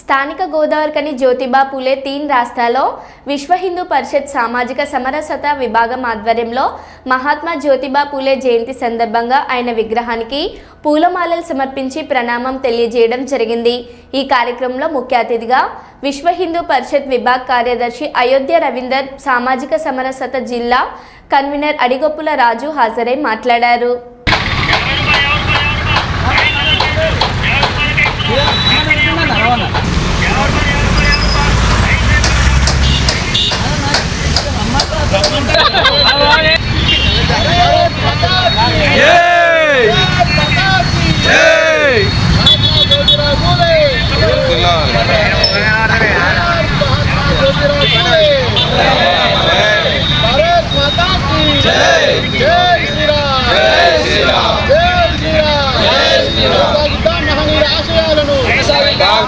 స్థానిక గోదావరికని జ్యోతిబా పులే తీన్ రాస్తాలో విశ్వ హిందూ పరిషత్ సామాజిక సమరసత విభాగం ఆధ్వర్యంలో మహాత్మా జ్యోతిబా పూలే జయంతి సందర్భంగా ఆయన విగ్రహానికి పూలమాలలు సమర్పించి ప్రణామం తెలియజేయడం జరిగింది. ఈ కార్యక్రమంలో ముఖ్య అతిథిగా విశ్వ హిందూ పరిషత్ విభాగ్ కార్యదర్శి అయోధ్య రవీందర్ సామాజిక సమరసత జిల్లా కన్వీనర్ అడిగొప్పుల రాజు హాజరై మాట్లాడారు.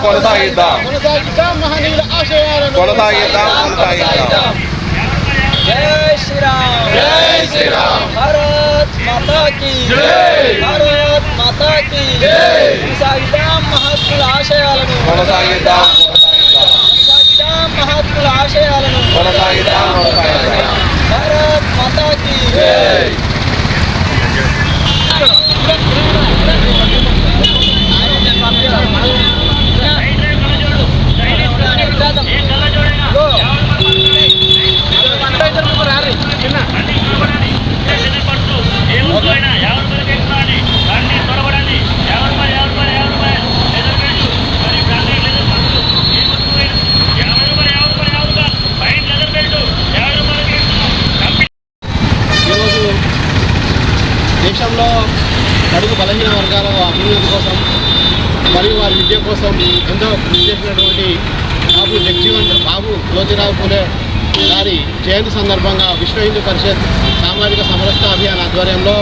కొనసాగిద్దాం. కొనసాగిద్దాం. కొనసాగిద్దాం జై శ్రీరామ్. జై శ్రీరామ్. భారత్ మాతాకి భారత్ మాతాకి కొనసాగిద్దాం మహత్తుల ఆశయాలను. కొనసాగిద్దాం కొనసాగిద్దాం మహత్తుల ఆశయాలను. కొనసాగిద్దాం భారత్ మాతాకి దేశంలో నడుగు బలహీన వర్గాల అభివృద్ధి కోసం మరియు వారి విద్య కోసం ఎంతో చేసినటువంటి బాబు జగ్జీవన్ బాబు జ్యోతిరావు పూలే గారి జయంతి సందర్భంగా విశ్వ హిందూ పరిషత్ సామాజిక సమరస్త అభియాన్ ఆధ్వర్యంలో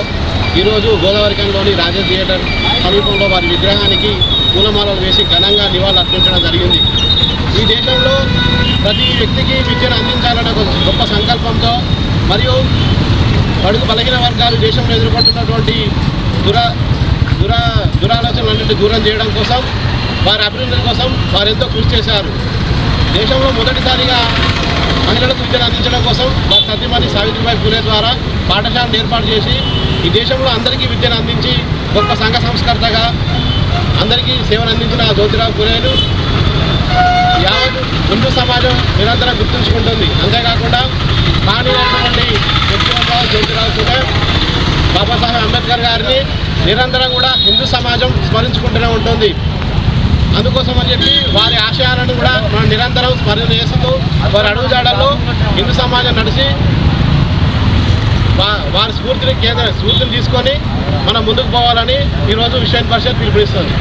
ఈరోజు గోదావరికంలోని రాజా థియేటర్ సమీపంలో వారి విగ్రహానికి పూలమాలలు వేసి ఘనంగా నివాళులు అర్పించడం జరిగింది. ఈ దేశంలో ప్రతి వ్యక్తికి విద్యను అందించాలనే గొప్ప సంకల్పంతో మరియు బడుగు బలహీన వర్గాలు దేశంలో ఎదుర్కొంటున్నటువంటి దుర దురా దురాలోచనలన్నింటి దూరం చేయడం కోసం వారి అభివృద్ధి కోసం వారు ఎంతో కృషి చేశారు. దేశంలో మొదటిసారిగా మహిళలకు విద్యను అందించడం కోసం వారి సత్యమణి సావిత్రిబాయి పూలే ద్వారా పాఠశాలను ఏర్పాటు చేసి ఈ దేశంలో అందరికీ విద్యను అందించి గొప్ప సంఘ సంస్కర్తగా అందరికీ సేవలు అందించిన జ్యోతిరావు పూలేను యావత్ హిందూ సమాజం నిరంతరం గుర్తుంచుకుంటుంది. అంతేకాకుండా మానవులైనటువంటి వ్యక్తిగతరావు జ్యోతిరావు పూలే బాబాసాహెబ్ అంబేద్కర్ గారిని నిరంతరం కూడా హిందూ సమాజం స్మరించుకుంటూనే ఉంటుంది. అందుకోసం అని చెప్పి వారి ఆశయాలను కూడా మనం నిరంతరం స్మరణ చేస్తూ వారి అడుగుజాడల్లో హిందూ సమాజం నడిచి వా- వారి స్ఫూర్తిని కేంద్ర స్ఫూర్తిని తీసుకొని మనం ముందుకు పోవాలని ఈరోజు విశ్వ పరిషత్ పిలుపునిస్తుంది.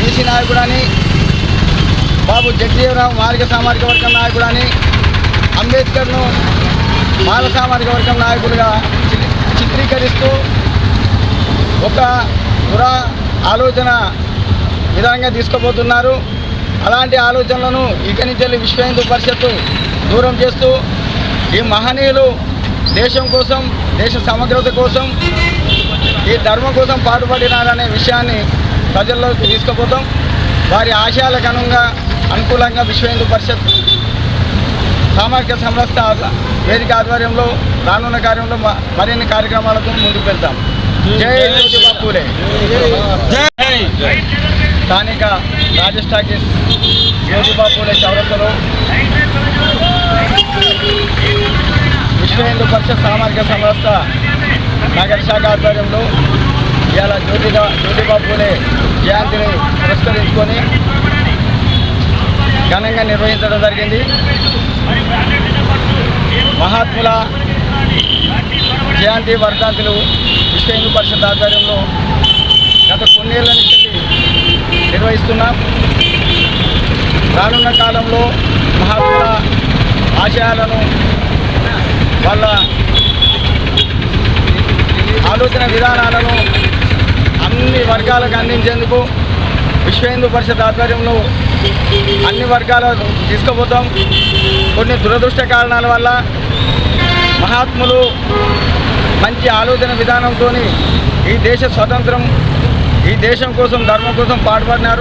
బీసీ నాయకుడని బాబు జగజీవరావు మార్గ సామాజిక వర్గం నాయకుడు అని అంబేద్కర్ను మాల సామాజిక వర్గం నాయకులుగా చిత్రీకరిస్తూ ఒక పురా ఆలోచన విధానంగా తీసుకుపోతున్నారు. అలాంటి ఆలోచనలను ఇక నుంచి విశ్వ హిందూ పరిషత్తు దూరం చేస్తూ ఈ మహనీయులు దేశం కోసం దేశ సమగ్రత కోసం ఈ ధర్మం కోసం పాటుపడినారనే విషయాన్ని ప్రజల్లోకి తీసుకుపోతాం. వారి ఆశయాలకు అనుగుణంగా అనుకూలంగా విశ్వ హిందూ పరిషత్ సామాజిక సంస్థ వేదిక ఆధ్వర్యంలో రానున్న కార్యంలో మ- మరిన్ని కార్యక్రమాలతో ముందుకు వెళ్తాం. జై జ్యోతిబా పూలే స్థానిక రాజేష్ టాకీస్ జ్యోతిబా పూలే చౌరస్తలో విశ్వ హిందూ పరిషత్ సామాజిక సంస్థ నగర శాఖ ఆధ్వర్యంలో ఇవాళ జ్యోతిగా జ్యోతిబా పూలే జయంతిని పురస్కరించుకొని ఘనంగా నిర్వహించడం జరిగింది. మహాత్ముల జయంతి వర్ధాంతులు విశ్వ హిందూ పరిషత్ ఆధ్వర్యంలో గత కొన్నేళ్ళ నుంచి నిర్వహిస్తున్నాం. రానున్న కాలంలో మహాత్ముల ఆశయాలను వాళ్ళ ఆలోచన విధానాలను అన్ని వర్గాలకు అందించేందుకు విశ్వ హిందూ పరిషత్ ఆధ్వర్యంలో అన్ని వర్గాలకు తీసుకుపోతాం. కొన్ని దురదృష్ట కారణాల వల్ల మహాత్ములు మంచి ఆలోచన విధానంతో ఈ దేశ స్వతంత్రం ఈ దేశం కోసం ధర్మం కోసం పాటుపడినారు.